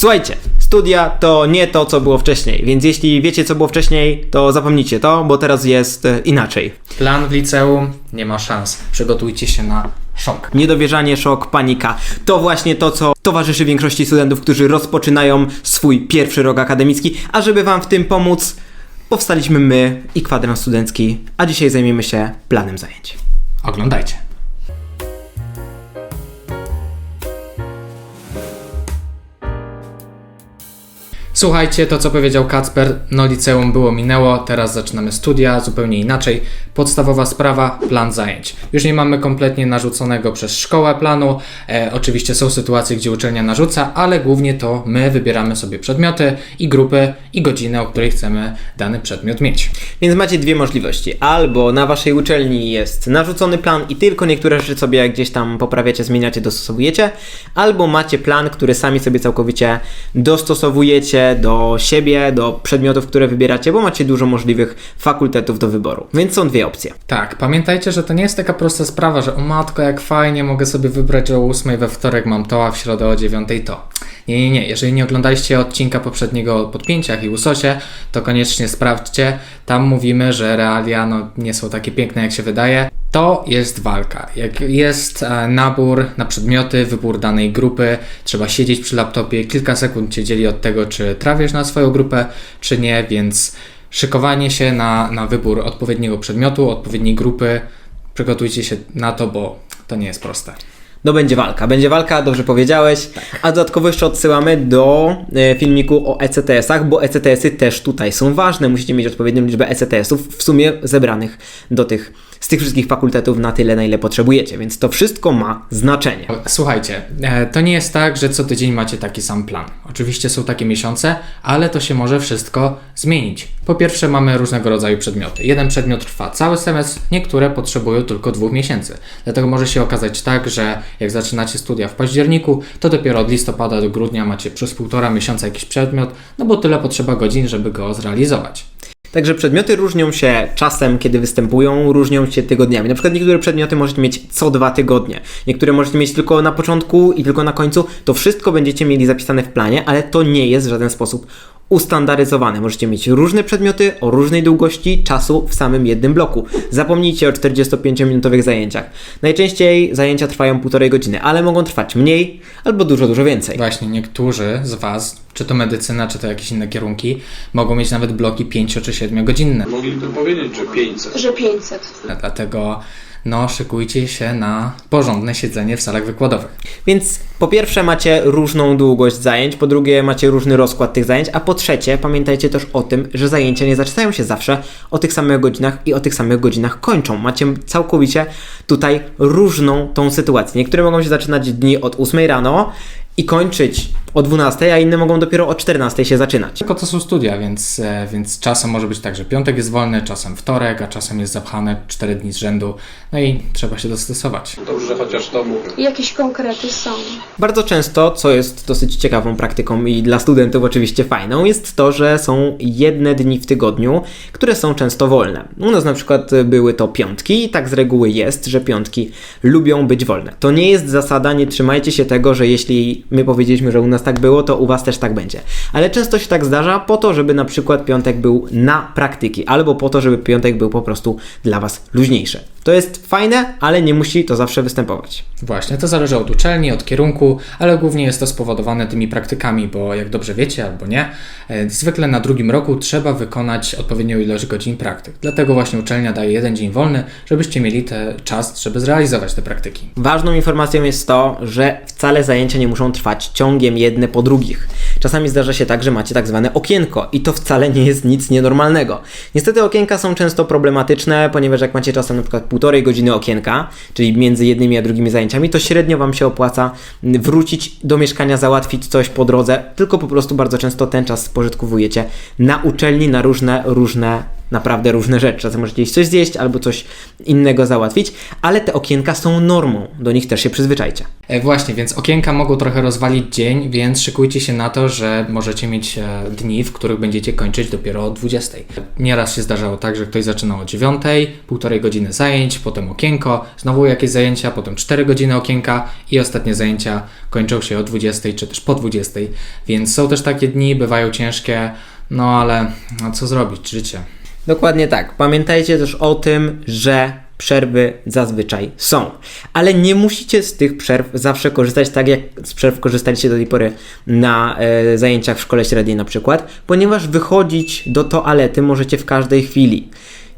Słuchajcie, studia to nie to, co było wcześniej, więc jeśli wiecie, co było wcześniej, to zapomnijcie to, bo teraz jest e, inaczej. Plan w liceum nie ma szans. Przygotujcie się na szok. Niedowierzanie, szok, panika. To właśnie to, co towarzyszy większości studentów, którzy rozpoczynają swój pierwszy rok akademicki. A żeby Wam w tym pomóc, powstaliśmy my i kwadrans studencki, a dzisiaj zajmiemy się planem zajęć. Oglądajcie. Słuchajcie, to co powiedział Kacper, no liceum było minęło, teraz zaczynamy studia, zupełnie inaczej. Podstawowa sprawa, plan zajęć. Już nie mamy kompletnie narzuconego przez szkołę planu. E, oczywiście są sytuacje, gdzie uczelnia narzuca, ale głównie to my wybieramy sobie przedmioty i grupy i godziny, o której chcemy dany przedmiot mieć. Więc macie dwie możliwości. Albo na waszej uczelni jest narzucony plan i tylko niektóre rzeczy sobie gdzieś tam poprawiacie, zmieniacie, dostosowujecie, albo macie plan, który sami sobie całkowicie dostosowujecie do siebie, do przedmiotów, które wybieracie, bo macie dużo możliwych fakultetów do wyboru. Więc są dwie opcje. Tak, pamiętajcie, że to nie jest taka prosta sprawa, że o matko, jak fajnie, mogę sobie wybrać o 8 we wtorek mam to, a w środę o 9 to. Nie, nie, nie. Jeżeli nie oglądaliście odcinka poprzedniego o podpięciach i usosie, to koniecznie sprawdźcie. Tam mówimy, że realia no, nie są takie piękne, jak się wydaje. To jest walka. Jak jest e, nabór na przedmioty, wybór danej grupy, trzeba siedzieć przy laptopie, kilka sekund cię dzieli od tego, czy trafisz na swoją grupę, czy nie, więc szykowanie się na, na wybór odpowiedniego przedmiotu, odpowiedniej grupy, przygotujcie się na to, bo to nie jest proste. No będzie walka, będzie walka, dobrze powiedziałeś. A dodatkowo jeszcze odsyłamy do e, filmiku o ECTS-ach, bo ECTS-y też tutaj są ważne. Musicie mieć odpowiednią liczbę ECTS-ów w sumie zebranych do tych, z tych wszystkich fakultetów na tyle, na ile potrzebujecie, więc to wszystko ma znaczenie. Słuchajcie, e, to nie jest tak, że co tydzień macie taki sam plan. Oczywiście są takie miesiące, ale to się może wszystko zmienić. Po pierwsze, mamy różnego rodzaju przedmioty. Jeden przedmiot trwa cały semestr, niektóre potrzebują tylko dwóch miesięcy. Dlatego może się okazać tak, że jak zaczynacie studia w październiku, to dopiero od listopada do grudnia macie przez półtora miesiąca jakiś przedmiot, no bo tyle potrzeba godzin, żeby go zrealizować. Także przedmioty różnią się czasem, kiedy występują, różnią się tygodniami. Na przykład niektóre przedmioty możecie mieć co dwa tygodnie, niektóre możecie mieć tylko na początku i tylko na końcu. To wszystko będziecie mieli zapisane w planie, ale to nie jest w żaden sposób ustandaryzowane. Możecie mieć różne przedmioty o różnej długości czasu w samym jednym bloku. Zapomnijcie o 45-minutowych zajęciach. Najczęściej zajęcia trwają półtorej godziny, ale mogą trwać mniej albo dużo, dużo więcej. Właśnie niektórzy z Was, czy to medycyna, czy to jakieś inne kierunki, mogą mieć nawet bloki 5 czy 7 godzinne. Mogliby powiedzieć, że 500. że 500. Dlatego no, szykujcie się na porządne siedzenie w salach wykładowych. Więc po pierwsze macie różną długość zajęć, po drugie macie różny rozkład tych zajęć, a po trzecie pamiętajcie też o tym, że zajęcia nie zaczynają się zawsze o tych samych godzinach i o tych samych godzinach kończą. Macie całkowicie tutaj różną tą sytuację. Niektóre mogą się zaczynać dni od 8 rano i kończyć o 12, a inne mogą dopiero o 14 się zaczynać. Tylko to są studia, więc, e, więc czasem może być tak, że piątek jest wolny, czasem wtorek, a czasem jest zapchane 4 dni z rzędu. No i trzeba się dostosować. Dobrze, że chociaż to mówię. Jakieś konkrety są. Bardzo często, co jest dosyć ciekawą praktyką i dla studentów oczywiście fajną, jest to, że są jedne dni w tygodniu, które są często wolne. U nas na przykład były to piątki i tak z reguły jest, że piątki lubią być wolne. To nie jest zasada, nie trzymajcie się tego, że jeśli my powiedzieliśmy, że u nas tak było, to u was też tak będzie. Ale często się tak zdarza po to, żeby na przykład piątek był na praktyki, albo po to, żeby piątek był po prostu dla was luźniejszy. To jest fajne, ale nie musi to zawsze występować. Właśnie, to zależy od uczelni, od kierunku, ale głównie jest to spowodowane tymi praktykami, bo jak dobrze wiecie albo nie, e, zwykle na drugim roku trzeba wykonać odpowiednią ilość godzin praktyk. Dlatego właśnie uczelnia daje jeden dzień wolny, żebyście mieli te czas, żeby zrealizować te praktyki. Ważną informacją jest to, że wcale zajęcia nie muszą trwać ciągiem jedne po drugich. Czasami zdarza się tak, że macie tak zwane okienko i to wcale nie jest nic nienormalnego. Niestety okienka są często problematyczne, ponieważ jak macie czasem na przykład półtorej godziny okienka, czyli między jednymi a drugimi zajęciami, to średnio Wam się opłaca wrócić do mieszkania, załatwić coś po drodze, tylko po prostu bardzo często ten czas spożytkowujecie na uczelni, na różne, różne naprawdę różne rzeczy. Czasem możecie iść coś zjeść albo coś innego załatwić, ale te okienka są normą. Do nich też się przyzwyczajcie. E, Właśnie, więc okienka mogą trochę rozwalić dzień, więc szykujcie się na to, że możecie mieć e, dni, w których będziecie kończyć dopiero o 20. Nieraz się zdarzało tak, że ktoś zaczynał o 9, półtorej godziny zajęć, potem okienko, znowu jakieś zajęcia, potem 4 godziny okienka i ostatnie zajęcia kończą się o 20 czy też po 20. Więc są też takie dni, bywają ciężkie, no ale no, co zrobić, życie. Dokładnie tak. Pamiętajcie też o tym, że przerwy zazwyczaj są. Ale nie musicie z tych przerw zawsze korzystać tak, jak z przerw korzystaliście do tej pory na e, zajęciach w szkole średniej na przykład, ponieważ wychodzić do toalety możecie w każdej chwili.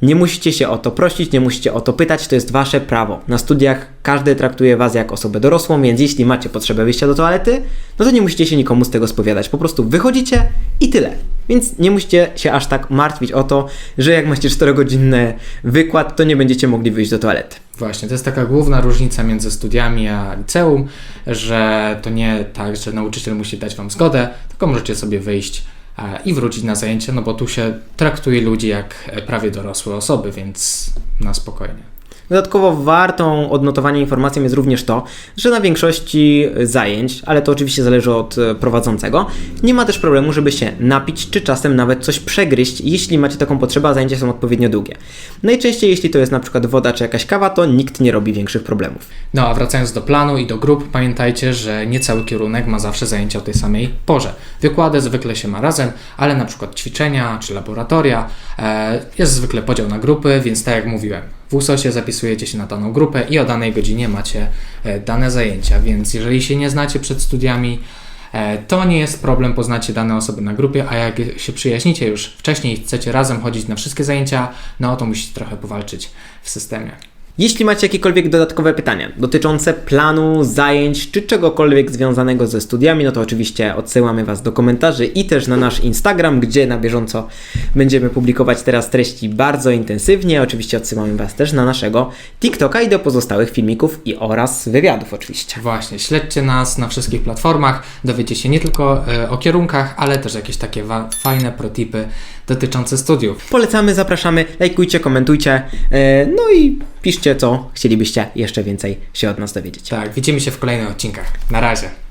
Nie musicie się o to prosić, nie musicie o to pytać, to jest wasze prawo. Na studiach każdy traktuje was jak osobę dorosłą, więc jeśli macie potrzebę wyjścia do toalety, no to nie musicie się nikomu z tego spowiadać. Po prostu wychodzicie i tyle. Więc nie musicie się aż tak martwić o to, że jak macie 4-godzinny wykład, to nie będziecie mogli wyjść do toalety. Właśnie, to jest taka główna różnica między studiami a liceum, że to nie tak, że nauczyciel musi dać wam zgodę, tylko możecie sobie wyjść i wrócić na zajęcie, no bo tu się traktuje ludzi jak e, prawie dorosłe osoby, więc na spokojnie. Dodatkowo wartą odnotowania informacją jest również to, że na większości zajęć, ale to oczywiście zależy od e, prowadzącego, nie ma też problemu, żeby się napić, czy czasem nawet coś przegryźć, jeśli macie taką potrzebę, a zajęcia są odpowiednio długie. Najczęściej, jeśli to jest na przykład woda czy jakaś kawa, to nikt nie robi większych problemów. No a wracając do planu i do grup, pamiętajcie, że nie cały kierunek ma zawsze zajęcia o tej samej porze. Wykłady zwykle się ma razem, ale na przykład ćwiczenia czy laboratoria e, jest zwykle podział na grupy, więc tak jak mówiłem, w USOSie zapisujecie się na daną grupę i o danej godzinie macie e, dane zajęcia, więc jeżeli się nie znacie przed studiami, e, to nie jest problem, poznacie dane osoby na grupie, a jak się przyjaźnicie już wcześniej i chcecie razem chodzić na wszystkie zajęcia, no to musicie trochę powalczyć w systemie. Jeśli macie jakiekolwiek dodatkowe pytania dotyczące planu, zajęć czy czegokolwiek związanego ze studiami, no to oczywiście odsyłamy Was do komentarzy i też na nasz Instagram, gdzie na bieżąco będziemy publikować teraz treści bardzo intensywnie. Oczywiście odsyłamy Was też na naszego TikToka i do pozostałych filmików i oraz wywiadów oczywiście. Właśnie, śledźcie nas na wszystkich platformach, dowiecie się nie tylko e, o kierunkach, ale też jakieś takie fajne protipy dotyczące studiów. Polecamy, zapraszamy, lajkujcie, komentujcie, e, no i piszcie co chcielibyście jeszcze więcej się od nas dowiedzieć. Tak, widzimy się w kolejnych odcinkach. Na razie.